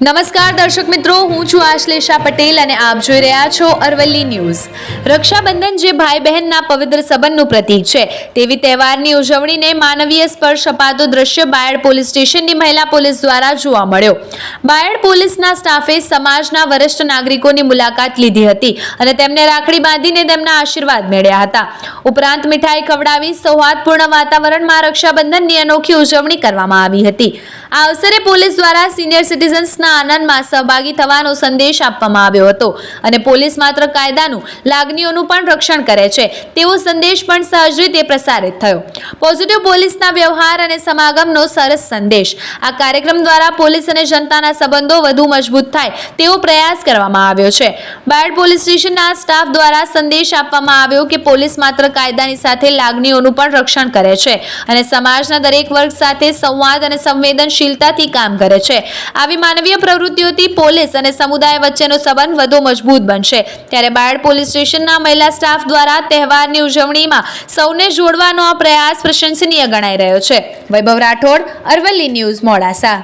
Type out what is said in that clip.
નમસ્કાર દર્શક મિત્રો, હું છું આશ્લેષા પટેલ અને આપ જોઈ રહ્યા છો અરવલ્લી ન્યૂઝ. રક્ષાબંધન જે ભાઈ બહેનના પવિત્ર સંબંધનું પ્રતીક છે, તેવી તહેવારની ઉજવણીને માનવીય સ્પર્શ અપાતો દ્રશ્ય બાયડ પોલીસ સ્ટેશનની મહિલા પોલીસ દ્વારા જોવા મળ્યો. બાયડ પોલીસના સ્ટાફે સમાજના વરિષ્ઠ નાગરિકોની મુલાકાત લીધી હતી અને તેમને રાખડી બાંધીને તેમના આશીર્વાદ મેળ્યા હતા. ઉપરાંત મીઠાઈ ખવડાવી, સૌહાર્દપૂર્ણ વાતાવરણમાં રક્ષાબંધનની અનોખી ઉજવણી કરવામાં આવી હતી. આ અવસરે પોલીસ દ્વારા સિનિયર સિટીઝન્સના આનંદમાં સહભાગી થવાનો સંદેશ આપવામાં આવ્યો હતો અને પોલીસ માત્ર કાયદાનું, લાગણીઓનું પણ રક્ષણ કરે છે. તેવો સંદેશ પણ સહજ રીતે પ્રસારિત થયો. પોઝિટિવ પોલીસના વ્યવહાર અને સમાગમનો સરસ સંદેશ. આ કાર્યક્રમ દ્વારા પોલીસ અને જનતાના સંબંધો વધુ મજબૂત થાય તેવો પ્રયાસ કરવામાં આવ્યો છે. બાયડ પોલીસ સ્ટેશનના સ્ટાફ દ્વારા સંદેશ આપવામાં આવ્યો કે પોલીસ માત્ર કાયદાની સાથે લાગણીઓનું પણ રક્ષણ કરે છે અને સમાજના દરેક વર્ગ સાથે સંવાદ અને સંવેદનશીલતાથી કામ કરે છે. આવી માનવીય પ્રવૃત્તિઓથી પોલીસ અને સમુદાય વચ્ચેનો સંબંધ વધુ મજબૂત બનશે. ત્યારે બાયડ પોલીસ સ્ટેશનના મહિલા સ્ટાફ દ્વારા તહેવારની ઉજવણીમાં સૌને જોડવાનો આ પ્રયાસ પ્રશંસનીય ગણાઈ રહ્યો છે. વૈભવ રાઠોડ, અરવલ્લી ન્યૂઝ, મોડાસા.